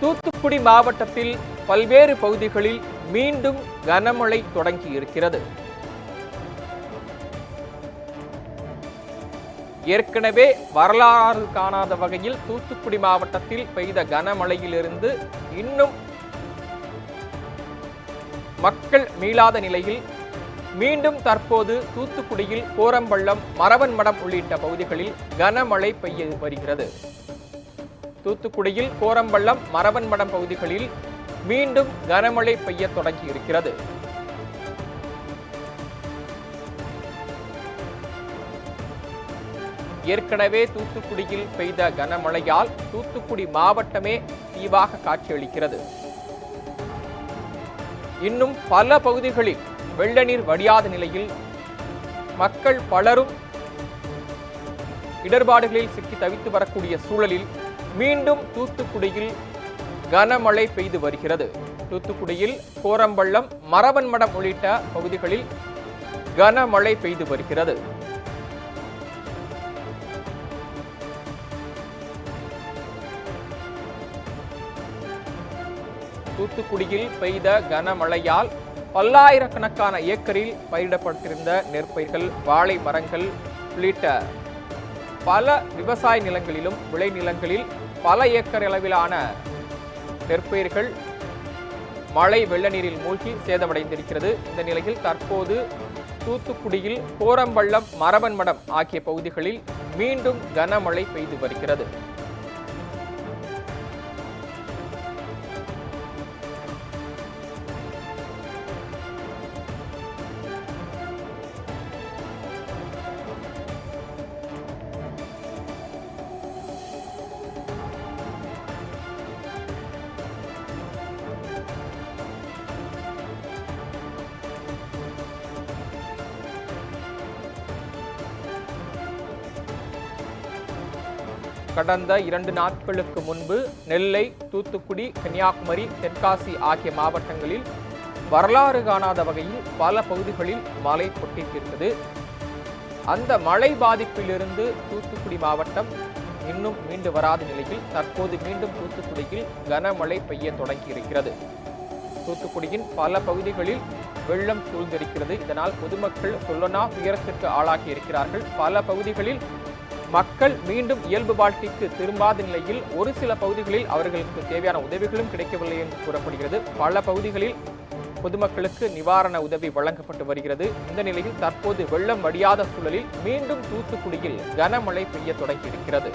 தூத்துக்குடி மாவட்டத்தில் பல்வேறு பகுதிகளில் மீண்டும் கனமழை தொடங்கி இருக்கிறது ஏற்கனவே வரலாறு காணாத வகையில் தூத்துக்குடி மாவட்டத்தில் பெய்த கனமழையிலிருந்து இன்னும் மக்கள் மீளாத நிலையில் மீண்டும் தற்போது தூத்துக்குடியில் கோரம்பள்ளம் மரவன்மடம் உள்ளிட்ட பகுதிகளில் கனமழை பெய்ய வருகிறது. தூத்துக்குடியில் கோரம்பள்ளம் மரவன்மடம் பகுதிகளில் மீண்டும் கனமழை பெய்ய தொடங்கி இருக்கிறது. ஏற்கனவே தூத்துக்குடியில் பெய்த கனமழையால் தூத்துக்குடி மாவட்டமே தீவாக காட்சியளிக்கிறது. இன்னும் பல பகுதிகளில் வெள்ள நீர் வடியாத நிலையில் மக்கள் பலரும் இடர்பாடுகளில் சிக்கி தவித்து வரக்கூடிய சூழலில் மீண்டும் தூத்துக்குடியில் கனமழை பெய்து வருகிறது. தூத்துக்குடியில் கோரம்பள்ளம் மரவன்மடம் உள்ளிட்ட பகுதிகளில் கனமழை பெய்து வருகிறது. தூத்துக்குடியில் பெய்த கனமழையால் பல்லாயிரக்கணக்கான ஏக்கரில் பயிரிடப்பட்டிருந்த நெற்பயிர்கள் வாழை மரங்கள் உள்ளிட்ட பல விவசாய நிலங்களிலும் விளைநிலங்களில் பல ஏக்கர் அளவிலான நெற்பயிர்கள் மழை வெள்ள நீரில் மூழ்கி சேதமடைந்திருக்கிறது. இந்த நிலையில் தற்போது தூத்துக்குடியில் கோரம்பள்ளம் மரவன்மடம் ஆகிய பகுதிகளில் மீண்டும் கனமழை பெய்து வருகிறது. கடந்த இரண்டு நாட்களுக்கு முன்பு நெல்லை தூத்துக்குடி கன்னியாகுமரி தென்காசி ஆகிய மாவட்டங்களில் வரலாறு காணாத வகையில் பல பகுதிகளில் மழை கொட்டியிருக்கிறது அந்த மழை பாதிப்பிலிருந்து தூத்துக்குடி மாவட்டம் இன்னும் மீண்டு வராத நிலையில் தற்போது மீண்டும் தூத்துக்குடியில் கனமழை பெய்ய தொடங்கி இருக்கிறது தூத்துக்குடியின் பல பகுதிகளில் வெள்ளம் சூழ்ந்திருக்கிறது. இதனால் பொதுமக்கள் சொல்லனா துயரத்திற்கு ஆளாகி இருக்கிறார்கள். பல பகுதிகளில் மக்கள் மீண்டும் இயல்பு வாழ்க்கைக்கு திரும்பாத நிலையில் ஒரு சில பகுதிகளில் அவர்களுக்கு தேவையான உதவிகளும் கிடைக்கவில்லை என்று கூறப்படுகிறது. பல பகுதிகளில் பொதுமக்களுக்கு நிவாரண உதவி வழங்கப்பட்டு வருகிறது. இந்த நிலையில் தற்போது வெள்ளம் வடியாத சூழலில் மீண்டும் தூத்துக்குடியில் கனமழை பெய்ய தொடங்கியிருக்கிறது